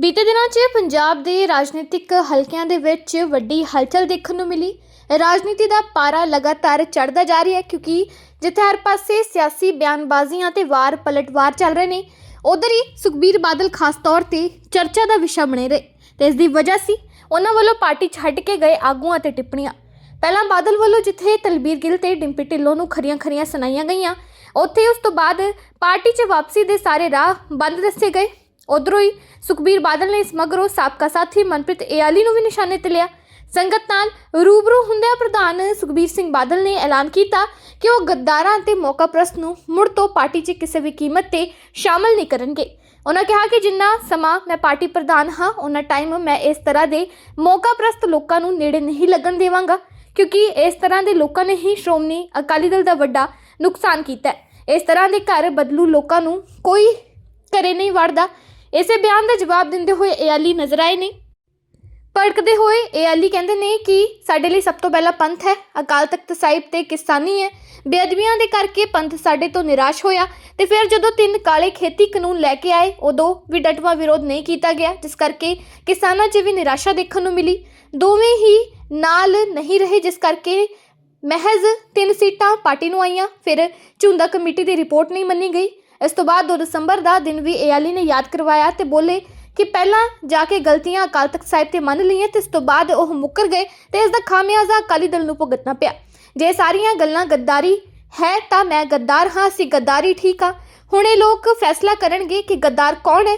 ਬੀਤੇ ਦਿਨਾਂ 'ਚ ਪੰਜਾਬ ਦੇ ਰਾਜਨੀਤਿਕ ਹਲਕਿਆਂ ਦੇ ਵਿੱਚ ਵੱਡੀ ਹਲਚਲ ਦੇਖਣ ਨੂੰ ਮਿਲੀ। ਰਾਜਨੀਤੀ ਦਾ ਪਾਰਾ ਲਗਾਤਾਰ ਚੜ੍ਹਦਾ ਜਾ ਰਿਹਾ ਹੈ ਕਿਉਂਕਿ ਜਿੱਥੇ ਹਰ ਪਾਸੇ ਸਿਆਸੀ ਬਿਆਨਬਾਜ਼ੀਆਂ ਤੇ ਵਾਰ ਪਲਟਵਾਰ ਚੱਲ ਰਹੇ ਨੇ, ਉਧਰ ਹੀ ਸੁਖਬੀਰ ਬਾਦਲ ਖਾਸ ਤੌਰ ਤੇ ਚਰਚਾ ਦਾ ਵਿਸ਼ਾ ਬਣੇ ਰਹੇ ਤੇ ਇਸ ਦੀ ਵਜ੍ਹਾ ਸੀ ਉਹਨਾਂ ਵੱਲੋਂ ਪਾਰਟੀ ਛੱਡ ਕੇ ਗਏ ਆਗੂਆਂ ਤੇ ਟਿੱਪਣੀਆਂ। ਪਹਿਲਾਂ ਬਾਦਲ ਵੱਲੋਂ ਜਿੱਥੇ ਤਲਬੀਰ ਗਿੱਲ ਤੇ ਡਿੰਪੀ ਢਿੱਲੋਂ ਨੂੰ ਖਰੀਆਂ-ਖਰੀਆਂ ਸੁਣਾਈਆਂ ਗਈਆਂ, ਉੱਥੇ ਉਸ ਤੋਂ ਬਾਅਦ ਪਾਰਟੀ 'ਚ ਵਾਪਸੀ ਦੇ ਸਾਰੇ ਰਾਹ ਬੰਦ ਦੱਸੇ ਗਏ। ਉਧਰੋਂ ਹੀ ਸੁਖਬੀਰ ਬਾਦਲ ਨੇ ਇਸ ਮਗਰੋਂ ਸਾਬਕਾ ਸਾਥੀ ਮਨਪ੍ਰੀਤ ਏਆਲੀ ਨੂੰ ਵੀ ਨਿਸ਼ਾਨੇ ਤੇ ਲਿਆ। ਸੰਗਤ ਨਾਲ ਰੂਬਰੂ ਹੁੰਦਿਆਂ ਪ੍ਰਧਾਨ ਸੁਖਬੀਰ ਸਿੰਘ ਬਾਦਲ ਨੇ ਐਲਾਨ ਕੀਤਾ ਕਿ ਉਹ ਗੱਦਾਰਾਂ ਤੇ ਮੌਕਾਪ੍ਰਸਤ ਨੂੰ ਮੁੜ ਤੋਂ ਪਾਰਟੀ 'ਚ ਕਿਸੇ ਵੀ ਕੀਮਤ ਤੇ ਸ਼ਾਮਲ ਨਹੀਂ ਕਰਨਗੇ। ਉਹਨਾਂ ਕਿਹਾ ਕਿ ਜਿੰਨਾ ਸਮਾਂ ਮੈਂ ਪਾਰਟੀ ਪ੍ਰਧਾਨ ਹਾਂ ਉਹਨਾਂ ਟਾਈਮ ਮੈਂ ਇਸ ਤਰ੍ਹਾਂ ਦੇ ਮੌਕਾਪ੍ਰਸਤ ਲੋਕਾਂ ਨੂੰ ਨੇੜੇ ਨਹੀਂ ਲੱਗਣ ਦੇਵਾਂਗਾ, ਕਿਉਂਕਿ ਇਸ ਤਰ੍ਹਾਂ ਦੇ ਲੋਕਾਂ ਨੇ ਹੀ ਸ਼੍ਰੋਮਣੀ ਅਕਾਲੀ ਦਲ ਦਾ ਵੱਡਾ ਨੁਕਸਾਨ ਕੀਤਾ ਹੈ। ਇਸ ਤਰ੍ਹਾਂ ਦੇ ਘਰ ਬਦਲੂ ਲੋਕਾਂ ਨੂੰ ਕੋਈ ਘਰੇ ਨਹੀਂ ਵੜਦਾ। ਇਸੇ ਬਿਆਨ ਦਾ ਜਵਾਬ ਦਿੰਦੇ ਹੋਏ ਏਆਲੀ ਨਜ਼ਰ ਆਏ ਨੇ। ਭੜਕਦੇ ਹੋਏ ਏਆਲੀ ਕਹਿੰਦੇ ਨੇ ਕਿ ਸਾਡੇ ਲਈ ਸਭ ਤੋਂ ਪਹਿਲਾਂ ਪੰਥ ਹੈ, ਅਕਾਲ ਤਖਤ ਸਾਹਿਬ ਤੇ ਕਿਸਾਨੀ ਹੈ। ਬੇਅਦਬੀਆਂ ਦੇ ਕਰਕੇ ਪੰਥ ਸਾਡੇ ਤੋਂ ਨਿਰਾਸ਼ ਹੋਇਆ ਤੇ ਫਿਰ ਜਦੋਂ ਤਿੰਨ ਕਾਲੇ ਖੇਤੀ ਕਾਨੂੰਨ ਲੈ ਕੇ ਆਏ, ਉਦੋਂ ਵੀ ਡਟਵਾ ਵਿਰੋਧ ਨਹੀਂ ਕੀਤਾ ਗਿਆ, ਜਿਸ ਕਰਕੇ ਕਿਸਾਨਾਂ 'ਚ ਵੀ ਨਿਰਾਸ਼ਾ ਦੇਖਣ ਨੂੰ ਮਿਲੀ। ਦੋਵੇਂ ਹੀ ਨਾਲ ਨਹੀਂ ਰਹੇ, ਜਿਸ ਕਰਕੇ ਮਹਿਜ਼ ਤਿੰਨ ਸੀਟਾਂ ਪਾਰਟੀ ਨੂੰ ਆਈਆਂ, ਫਿਰ ਝੁੰਦਾ ਕਮੇਟੀ ਦੀ ਰਿਪੋਰਟ ਨਹੀਂ ਮੰਨੀ ਗਈ। ਇਸ ਤੋਂ ਬਾਅਦ 2 ਦਸੰਬਰ ਦਾ ਦਿਨ ਵੀ ਏਆਲੀ ਨੇ ਯਾਦ ਕਰਵਾਇਆ ਤੇ ਬੋਲੇ ਕਿ ਪਹਿਲਾਂ ਜਾ ਕੇ ਗਲਤੀਆਂ ਅਕਾਲ ਤਖਤ ਸਾਹਿਬ ਤੇ ਮੰਨ ਲਈਆਂ ਤੇ ਇਸ ਤੋਂ ਬਾਅਦ ਉਹ ਮੁੱਕਰ ਗਏ ਤੇ ਇਸ ਦਾ ਖਾਮਿਆਜ਼ਾ ਅਕਾਲੀ ਦਲ ਨੂੰ ਭੁਗਤਣਾ ਪਿਆ। ਜੇ ਸਾਰੀਆਂ ਗੱਲਾਂ ਗੱਦਾਰੀ ਹੈ ਤਾਂ ਮੈਂ ਗੱਦਾਰ ਹਾਂ, ਅਸੀਂ ਗੱਦਾਰੀ ਠੀਕ ਆ ਹੁਣ ਇਹ ਲੋਕ ਫੈਸਲਾ ਕਰਨਗੇ ਕਿ ਗੱਦਾਰ ਕੌਣ ਹੈ,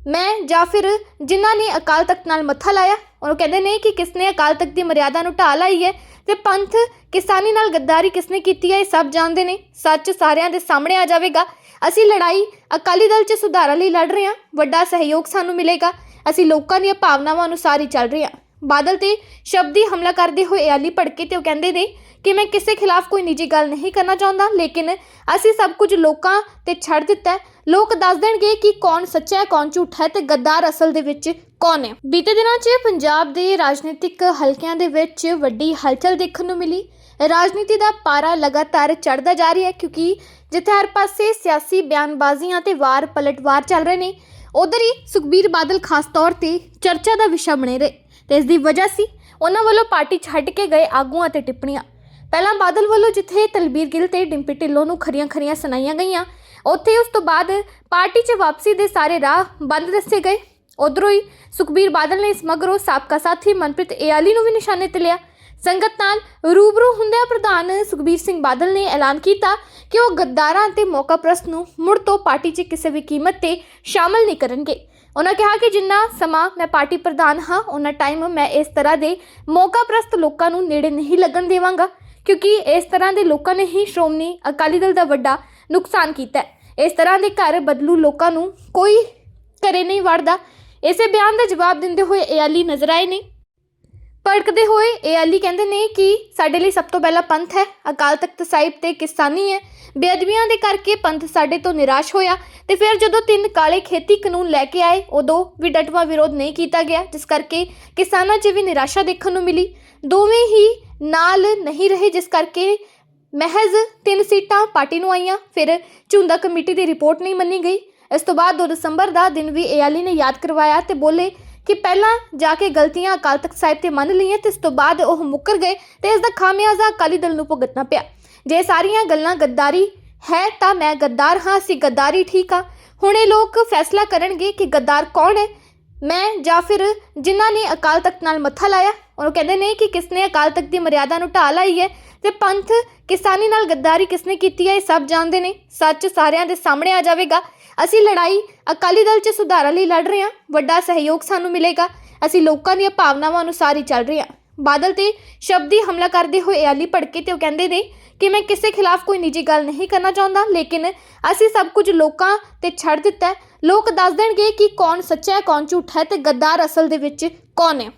ਮੈਂ ਜਾਂ ਫਿਰ ਜਿਨ੍ਹਾਂ ਨੇ ਅਕਾਲ ਤਖਤ ਨਾਲ ਮੱਥਾ ਲਾਇਆ। ਉਹ ਕਹਿੰਦੇ ਨੇ ਕਿ ਕਿਸਨੇ ਅਕਾਲ ਤਖਤ ਦੀ ਮਰਿਆਦਾ ਨੂੰ ਢਾਹ ਲਾਈ ਹੈ ਤੇ ਪੰਥ ਕਿਸਾਨੀ ਨਾਲ ਗੱਦਾਰੀ ਕਿਸਨੇ ਕੀਤੀ ਹੈ, ਇਹ ਸਭ ਜਾਣਦੇ ਨੇ। ਸੱਚ ਸਾਰਿਆਂ ਦੇ ਸਾਹਮਣੇ ਆ ਜਾਵੇਗਾ। ਅਸੀਂ ਲੜਾਈ ਅਕਾਲੀ ਦਲ 'ਚ ਸੁਧਾਰਾਂ ਲਈ ਲੜ ਰਹੇ ਹਾਂ। ਵੱਡਾ ਸਹਿਯੋਗ ਸਾਨੂੰ ਮਿਲੇਗਾ। ਅਸੀਂ ਲੋਕਾਂ ਦੀਆਂ ਭਾਵਨਾਵਾਂ ਅਨੁਸਾਰ ਹੀ ਚੱਲ ਰਹੇ ਹਾਂ। ਬਾਦਲ ਤੇ ਸ਼ਬਦੀ ਹਮਲਾ ਕਰਦੇ ਹੋਏ ਆਲੀ ਭੜਕੇ ਤੇ ਉਹ ਕਹਿੰਦੇ ਨੇ ਕਿ ਮੈਂ ਕਿਸੇ ਖਿਲਾਫ ਕੋਈ ਨਿੱਜੀ ਗੱਲ ਨਹੀਂ ਕਰਨਾ ਚਾਹੁੰਦਾ, ਲੇਕਿਨ ਅਸੀਂ ਸਭ ਕੁਝ ਲੋਕਾਂ ਤੇ ਛੱਡ ਦਿੱਤਾ ਲੋਕ ਦੱਸ ਦੇਣਗੇ ਕਿ ਕੌਣ ਸੱਚਾ ਹੈ, ਕੌਣ ਝੂਠਾ ਹੈ ਤੇ ਗੱਦਾਰ ਅਸਲ ਦੇ ਵਿੱਚ ਕੌਣ ਹੈ? ਬੀਤੇ ਦਿਨਾਂ 'ਚ ਪੰਜਾਬ ਦੇ ਰਾਜਨੀਤਿਕ ਹਲਕਿਆਂ ਦੇ ਵਿੱਚ ਵੱਡੀ ਹਲਚਲ ਦੇਖਣ ਨੂੰ ਮਿਲੀ। ਰਾਜਨੀਤੀ ਦਾ ਪਾਰਾ ਲਗਾਤਾਰ ਚੜ੍ਹਦਾ ਜਾ ਰਿਹਾ ਹੈ ਕਿਉਂਕਿ ਜਿੱਥੇ ਹਰ ਪਾਸੇ ਸਿਆਸੀ ਬਿਆਨਬਾਜ਼ੀਆਂ ਤੇ ਵਾਰ ਪਲਟਵਾਰ ਚੱਲ ਰਹੇ ਨੇ, ਉਧਰ ਹੀ ਸੁਖਬੀਰ ਬਾਦਲ ਖਾਸ ਤੌਰ ਤੇ ਚਰਚਾ ਦਾ ਵਿਸ਼ਾ ਬਣੇ ਰਹੇ ਤੇ ਇਸ ਦੀ ਵਜ੍ਹਾ ਸੀ ਉਹਨਾਂ ਵੱਲੋਂ ਪਾਰਟੀ ਛੱਡ ਕੇ ਗਏ ਆਗੂਆਂ ਤੇ ਟਿੱਪਣੀਆਂ। ਪਹਿਲਾਂ ਬਾਦਲ ਵੱਲੋਂ ਜਿੱਥੇ ਤਲਬੀਰ ਗਿੱਲ ਤੇ ਡਿੰਪੀ ਢਿੱਲੋਂ ਨੂੰ ਖਰੀਆਂ-ਖਰੀਆਂ ਸੁਣਾਈਆਂ ਗਈਆਂ, ਉੱਥੇ ਉਸ ਤੋਂ ਬਾਅਦ ਪਾਰਟੀ 'ਚ ਵਾਪਸੀ ਦੇ ਸਾਰੇ ਰਾਹ ਬੰਦ ਦੱਸੇ ਗਏ। ਉਧਰੋਂ ਹੀ ਸੁਖਬੀਰ ਬਾਦਲ ਨੇ ਇਸ ਮਗਰੋਂ ਸਾਬਕਾ ਸਾਥੀ ਮਨਪ੍ਰੀਤ ਏਆਲੀ ਨੂੰ ਵੀ ਨਿਸ਼ਾਨੇ ਤੇ ਲਿਆ। ਸੰਗਤ ਨਾਲ ਰੂਬਰੂ ਹੁੰਦਿਆਂ ਪ੍ਰਧਾਨ ਸੁਖਬੀਰ ਸਿੰਘ ਬਾਦਲ ਨੇ ਐਲਾਨ ਕੀਤਾ ਕਿ ਉਹ ਗੱਦਾਰਾਂ ਤੇ ਮੌਕਾਪ੍ਰਸਤ ਨੂੰ ਮੁੜ ਤੋਂ ਪਾਰਟੀ 'ਚ ਕਿਸੇ ਵੀ ਕੀਮਤ ਤੇ ਸ਼ਾਮਲ ਨਹੀਂ ਕਰਨਗੇ। ਉਹਨਾਂ ਕਿਹਾ ਕਿ ਜਿੰਨਾ ਸਮਾਂ ਮੈਂ ਪਾਰਟੀ ਪ੍ਰਧਾਨ ਹਾਂ ਉਹਨਾਂ ਟਾਈਮ ਮੈਂ ਇਸ ਤਰ੍ਹਾਂ ਦੇ ਮੌਕਾਪ੍ਰਸਤ ਲੋਕਾਂ ਨੂੰ ਨੇੜੇ ਨਹੀਂ ਲੱਗਣ ਦੇਵਾਂਗਾ, ਕਿਉਂਕਿ ਇਸ ਤਰ੍ਹਾਂ ਦੇ ਲੋਕਾਂ ਨੇ ਹੀ ਸ਼੍ਰੋਮਣੀ ਅਕਾਲੀ ਦਲ ਦਾ ਵੱਡਾ ਨੁਕਸਾਨ ਕੀਤਾ ਹੈ। ਇਸ ਤਰ੍ਹਾਂ ਦੇ ਘਰ ਬਦਲੂ ਲੋਕਾਂ ਨੂੰ ਕੋਈ ਘਰੇ ਨਹੀਂ ਵੜਦਾ। ਇਸੇ ਬਿਆਨ ਦਾ ਜਵਾਬ ਦਿੰਦੇ ਹੋਏ ਏਆਲੀ ਨਜ਼ਰ ਆਏ ਨੇ। ਭੜਕਦੇ ਹੋਏ ਏਆਲੀ ਕਹਿੰਦੇ ਨੇ ਕਿ ਸਾਡੇ ਲਈ ਸਭ ਤੋਂ ਪਹਿਲਾਂ ਪੰਥ ਹੈ। ਅਕਾਲ ਤਖਤ ਸਾਹਿਬ ਤੇ ਕਿਸਾਨੀ ਹੈ। ਬੇਅਦਬੀਆਂ ਦੇ ਕਰਕੇ ਪੰਥ ਸਾਡੇ ਤੋਂ ਨਿਰਾਸ਼ ਹੋਇਆ ਤੇ ਫਿਰ ਜਦੋਂ ਤਿੰਨ ਕਾਲੇ ਖੇਤੀ ਕਾਨੂੰਨ ਲੈ ਕੇ ਆਏ, ਉਦੋਂ ਵੀ ਡਟਵਾ ਵਿਰੋਧ ਨਹੀਂ ਕੀਤਾ ਗਿਆ, ਜਿਸ ਕਰਕੇ ਕਿਸਾਨਾਂ 'ਚ ਵੀ ਨਿਰਾਸ਼ਾ ਦੇਖਣ ਨੂੰ ਮਿਲੀ। ਦੋਵੇਂ ਹੀ ਨਾਲ ਨਹੀਂ ਰਹੇ, ਜਿਸ ਕਰਕੇ ਮਹਿਜ਼ ਤਿੰਨ ਸੀਟਾਂ ਪਾਰਟੀ ਨੂੰ ਆਈਆਂ। ਫਿਰ ਝੁੰਦਾ ਕਮੇਟੀ ਦੀ ਰਿਪੋਰਟ ਨਹੀਂ ਮੰਨੀ ਗਈ। ਇਸ ਤੋਂ ਬਾਅਦ 2 ਦਸੰਬਰ ਦਾ ਦਿਨ ਵੀ ਏਆਲੀ ਨੇ ਯਾਦ ਕਰਵਾਇਆ ਤੇ ਬੋਲੇ ਕਿ ਪਹਿਲਾਂ ਜਾ ਕੇ ਗਲਤੀਆਂ ਅਕਾਲ ਤਖਤ ਸਾਹਿਬ ਤੇ ਮੰਨ ਲਈਆਂ ਤੇ ਇਸ ਤੋਂ ਬਾਅਦ ਉਹ ਮੁੱਕਰ ਗਏ ਤੇ ਇਸ ਦਾ ਖਾਮਿਆਜ਼ਾ ਅਕਾਲੀ ਦਲ ਨੂੰ ਭੁਗਤਣਾ ਪਿਆ। ਜੇ ਸਾਰੀਆਂ ਗੱਲਾਂ ਗੱਦਾਰੀ ਹੈ ਤਾਂ ਮੈਂ ਗੱਦਾਰ ਹਾਂ, ਅਸੀਂ ਗੱਦਾਰੀ ਠੀਕ ਆ। ਹੁਣ ਇਹ ਲੋਕ ਫੈਸਲਾ ਕਰਨਗੇ ਕਿ ਗੱਦਾਰ ਕੌਣ ਹੈ? ਮੈਂ ਜਾਂ ਫਿਰ ਜਿਨ੍ਹਾਂ ਨੇ ਅਕਾਲ ਤਖਤ ਨਾਲ ਮੱਥਾ ਲਾਇਆ? ਉਹ ਕਹਿੰਦੇ ਨੇ ਕਿ ਕਿਸਨੇ ਅਕਾਲ ਤਖਤ ਦੀ ਮਰਿਆਦਾ ਨੂੰ ਢਾਹ ਲਾਈ ਹੈ ਤੇ ਪੰਥ ਕਿਸਾਨੀ ਨਾਲ ਗੱਦਾਰੀ ਕਿਸਨੇ ਕੀਤੀ ਹੈ, ਇਹ ਸਭ ਜਾਣਦੇ ਨੇ। ਸੱਚ ਸਾਰਿਆਂ ਦੇ ਸਾਹਮਣੇ ਆ ਜਾਵੇਗਾ। ਅਸੀਂ ਲੜਾਈ ਅਕਾਲੀ ਦਲ 'ਚ ਸੁਧਾਰਾਂ ਲਈ ਲੜ ਰਹੇ ਹਾਂ, ਵੱਡਾ ਸਹਿਯੋਗ ਸਾਨੂੰ ਮਿਲੇਗਾ। ਅਸੀਂ ਲੋਕਾਂ ਦੀਆਂ ਭਾਵਨਾਵਾਂ ਅਨੁਸਾਰ ਹੀ ਚੱਲ ਰਹੇ ਹਾਂ। ਬਾਦਲ ਤੇ ਸ਼ਬਦੀ ਹਮਲਾ ਕਰਦੇ ਹੋਏ ਅਲੀ ਭੜਕੇ ਤੇ ਉਹ ਕਹਿੰਦੇ ਨੇ ਕਿ ਮੈਂ ਕਿਸੇ ਖਿਲਾਫ ਕੋਈ ਨਿੱਜੀ ਗੱਲ ਨਹੀਂ ਕਰਨਾ ਚਾਹੁੰਦਾ, ਲੇਕਿਨ ਅਸੀਂ ਸਭ ਕੁਝ ਲੋਕਾਂ ਤੇ ਛੱਡ ਦਿੱਤਾ ਹੈ। ਲੋਕ ਦੱਸ ਦੇਣਗੇ ਕਿ ਕੌਣ ਸੱਚਾ ਹੈ, ਕੌਣ ਝੂਠਾ ਹੈ ਤੇ ਗੱਦਾਰ ਅਸਲ ਦੇ ਵਿੱਚ ਕੌਣ ਹੈ।